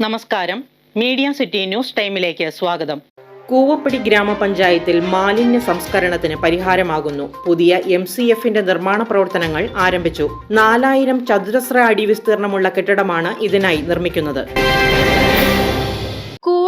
നമസ്കാരം. Media city news ടൈമിലേക്ക് സ്വാഗതം. കൂവപ്പടി ഗ്രാമപഞ്ചായത്തിൽ മാലിന്യ സംസ്കരണത്തിന് പരിഹാരമാകുന്നു. പുതിയ എം സി എഫിന്റെ നിർമ്മാണ പ്രവർത്തനങ്ങൾ ആരംഭിച്ചു. നാലായിരം ചതുരശ്ര അടി വിസ്തീർണമുള്ള കെട്ടിടമാണ് ഇതിനായി നിർമ്മിക്കുന്നത്.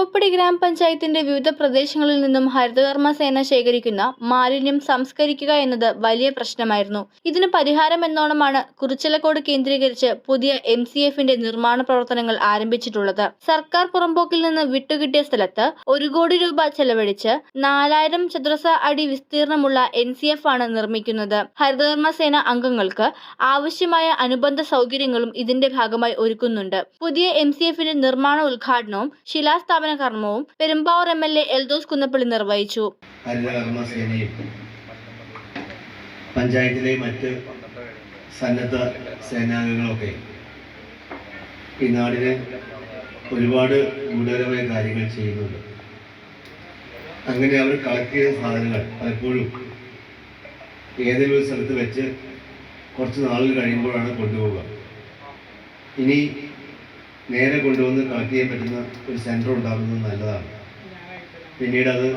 കൂവപ്പടി ഗ്രാമപഞ്ചായത്തിന്റെ വിവിധ പ്രദേശങ്ങളിൽ നിന്നും ഹരിതകർമ്മ സേന ശേഖരിക്കുന്ന മാലിന്യം സംസ്കരിക്കുക എന്നത് വലിയ പ്രശ്നമായിരുന്നു. ഇതിന് പരിഹാരം എന്നോണമാണ് കുറിച്ചലക്കോട് കേന്ദ്രീകരിച്ച് പുതിയ എം സി എഫിന്റെ നിർമ്മാണ പ്രവർത്തനങ്ങൾ ആരംഭിച്ചിട്ടുള്ളത്. സർക്കാർ പുറമ്പോക്കിൽ നിന്ന് വിട്ടുകിട്ടിയ സ്ഥലത്ത് ഒരു കോടി രൂപ ചെലവഴിച്ച് നാലായിരം ചതുരശ്ര അടി വിസ്തീർണമുള്ള എൻ സി എഫ് ആണ് നിർമ്മിക്കുന്നത്. ഹരിതകർമ്മ സേന അംഗങ്ങൾക്ക് ആവശ്യമായ അനുബന്ധ സൗകര്യങ്ങളും ഇതിന്റെ ഭാഗമായി ഒരുക്കുന്നുണ്ട്. പുതിയ എം സി എഫിന്റെ നിർമ്മാണ ഉദ്ഘാടനവും ശിലാസ്ഥാപന കർമ്മവും Perumbavoor M L A Eldhose Kunnappilly നിർവഹിച്ചു. പഞ്ചായത്തിലെ മറ്റ് സന്നദ്ധ സേനാംഗങ്ങളൊക്കെ ഈ നാടിന് ഒരുപാട് ഗുണകരമായ കാര്യങ്ങൾ ചെയ്യുന്നുണ്ട്. അങ്ങനെ അവർ കളക്ട് ചെയ്ത സാധനങ്ങൾ പലപ്പോഴും ഏതെങ്കിലും ഒരു സ്ഥലത്ത് വെച്ച് കുറച്ച് നാളുകൾ കഴിയുമ്പോഴാണ് കൊണ്ടുപോവുക. ഇനി നേരെ കൊണ്ടുവന്ന് കളക്ട് ചെയ്യാൻ പറ്റുന്ന ഒരു സെന്റർ ഉണ്ടാകുന്നത് നല്ലതാണ്. പിന്നീട് അത്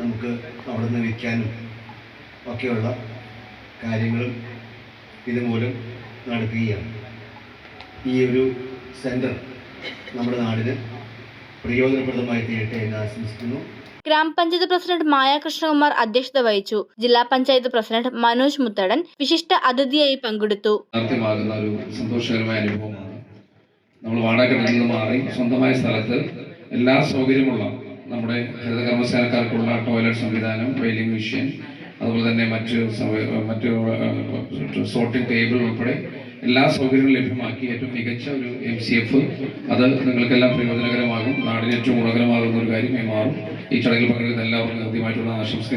നമുക്ക് അവിടെ നിന്ന് വിൽക്കാനും ഒക്കെയുള്ള കാര്യങ്ങളും ഇതുമൂലം നടക്കുകയാണ്. ഈ ഒരു സെന്റർ നമ്മുടെ നാടിന് പ്രയോജനപ്രദമായി തീരട്ടെ എന്ന് ആശംസിക്കുന്നു. ഗ്രാമപഞ്ചായത്ത് പ്രസിഡന്റ് മായ കൃഷ്ണകുമാർ അധ്യക്ഷത വഹിച്ചു. ജില്ലാ പഞ്ചായത്ത് പ്രസിഡന്റ് മനോജ് മുത്തടൻ വിശിഷ്ട അതിഥിയായി പങ്കെടുത്തു. ഒരു സന്തോഷകരമായ അനുഭവമാണ്. നമ്മൾ വാടക നിന്ന് മാറി സ്വന്തമായ സ്ഥലത്ത് എല്ലാ സൗകര്യമുള്ള നമ്മുടെ ഹരിതകർമ്മസേനക്കാർക്കുള്ള ടോയ്ലറ്റ് സംവിധാനം വെയിലിംഗ് മെഷീൻ അതുപോലെ തന്നെ മറ്റ് മറ്റ് സോർട്ടിംഗ് ടേബിൾ ഉൾപ്പെടെ എല്ലാ സൗകര്യങ്ങളും ലഭ്യമാക്കി ഏറ്റവും മികച്ച ഒരു എം സി എഫ്. അത് നിങ്ങൾക്കെല്ലാം പ്രയോജനകരമാകും. നാടിന് ഏറ്റവും ഗുണകരമാകുന്ന ഒരു കാര്യമായി മാറും. ഈ ചടങ്ങിൽ പങ്കെടുക്കുന്ന എല്ലാവർക്കും ഹൃദ്യമായിട്ടുള്ള ആശംസ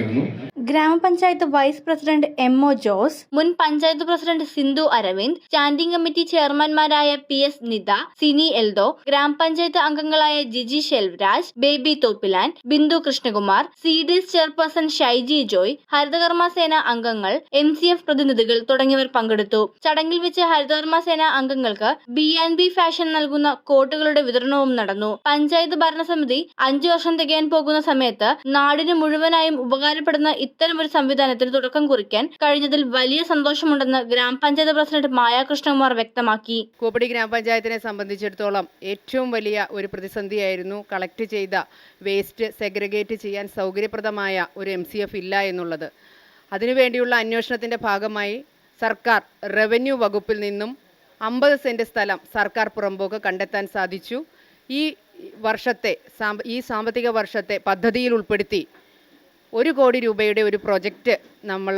ഗ്രാമപഞ്ചായത്ത് vice president M O Jose മുൻ panchayat president Sindhu Aravind standing committee ചെയർമാൻമാരായ P S Nitha Sini Eldho ഗ്രാമപഞ്ചായത്ത് അംഗങ്ങളായ Jiji Shelvaraj Baby Thoppilan Bindu Krishnakumar C D S chairperson Shaiji Joy Harithakarma Sena അംഗങ്ങൾ എം സി എഫ് പ്രതിനിധികൾ തുടങ്ങിയവർ പങ്കെടുത്തു. ചടങ്ങിൽ വെച്ച് ഹരിതകർമ്മ സേന അംഗങ്ങൾക്ക് ബി ആൻഡ് ബി ഫാഷൻ നൽകുന്ന കോട്ടുകളുടെ വിതരണവും നടന്നു. പഞ്ചായത്ത് ഭരണസമിതി അഞ്ചു വർഷം തികയാൻ പോകുന്ന സമയത്ത് നാടിന് മുഴുവനായും ഉപകാരപ്പെടുന്ന ഇത്തരമൊരു സംവിധാനത്തിന് തുടക്കം കുറിക്കാൻ കഴിഞ്ഞതിൽ വലിയ സന്തോഷമുണ്ടെന്ന് ഗ്രാമപഞ്ചായത്ത് പ്രസിഡന്റ് മായാകൃഷ്ണകുമാർ വ്യക്തമാക്കി. കൂപ്പടി ഗ്രാമപഞ്ചായത്തിനെ സംബന്ധിച്ചിടത്തോളം ഏറ്റവും വലിയ ഒരു പ്രതിസന്ധിയായിരുന്നു കളക്ട് ചെയ്ത വേസ്റ്റ് സെഗ്രിഗേറ്റ് ചെയ്യാൻ സൗകര്യപ്രദമായ ഒരു എം ഇല്ല എന്നുള്ളത്. അതിനുവേണ്ടിയുള്ള അന്വേഷണത്തിന്റെ ഭാഗമായി സർക്കാർ റവന്യൂ വകുപ്പിൽ നിന്നും അമ്പത് സെന്റ് സ്ഥലം സർക്കാർ പുറമ്പോക്ക് കണ്ടെത്താൻ സാധിച്ചു. ഈ വർഷത്തെ ഈ സാമ്പത്തിക വർഷത്തെ പദ്ധതിയിൽ ഉൾപ്പെടുത്തി ഒരു കോടി രൂപയുടെ ഒരു പ്രൊജക്റ്റ് നമ്മൾ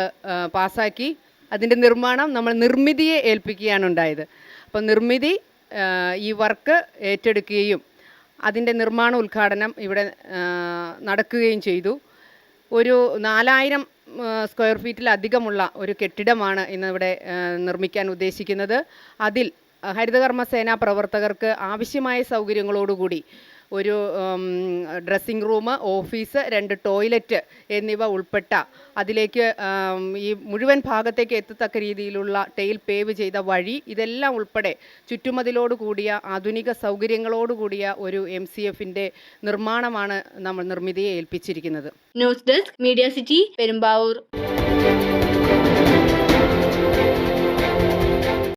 പാസ്സാക്കി. അതിന്റെ നിർമ്മാണം നമ്മൾ നിർമ്മിതിയെ ഏൽപ്പിക്കുകയാണ് ഉണ്ടായത്. അപ്പോൾ നിർമ്മിതി ഈ വർക്ക് ഏറ്റെടുക്കുകയും അതിന്റെ നിർമ്മാണ ഉദ്ഘാടനം ഇവിടെ നടക്കുകയും ചെയ്തു. ഒരു നാലായിരം സ്ക്വയർ ഫീറ്റിലധികമുള്ള ഒരു കെട്ടിടമാണ് ഇന്നിവിടെ നിർമ്മിക്കാൻ ഉദ്ദേശിക്കുന്നത്. അതിൽ ഹരിതകർമ്മ സേനാ പ്രവർത്തകർക്ക് ആവശ്യമായ സൗകര്യങ്ങളോടുകൂടി ഒരു ഡ്രസ്സിംഗ് റൂം ഓഫീസ് രണ്ട് ടോയ്ലറ്റ് എന്നിവ ഉൾപ്പെട്ട അതിലേക്ക് ഈ മുഴുവൻ ഭാഗത്തേക്ക് എത്തത്തക്ക രീതിയിലുള്ള ടെയിൽ പേവ് ചെയ്ത വഴി ഇതെല്ലാം ഉൾപ്പെടെ ചുറ്റുമതിലോട് കൂടിയ ആധുനിക സൗകര്യങ്ങളോട് കൂടിയ ഒരു എം സി എഫിന്റെ നിർമ്മാണമാണ് നമ്മൾ നിർമ്മിതിയെ ഏൽപ്പിച്ചിരിക്കുന്നത്. News desk media city Perumbavoor.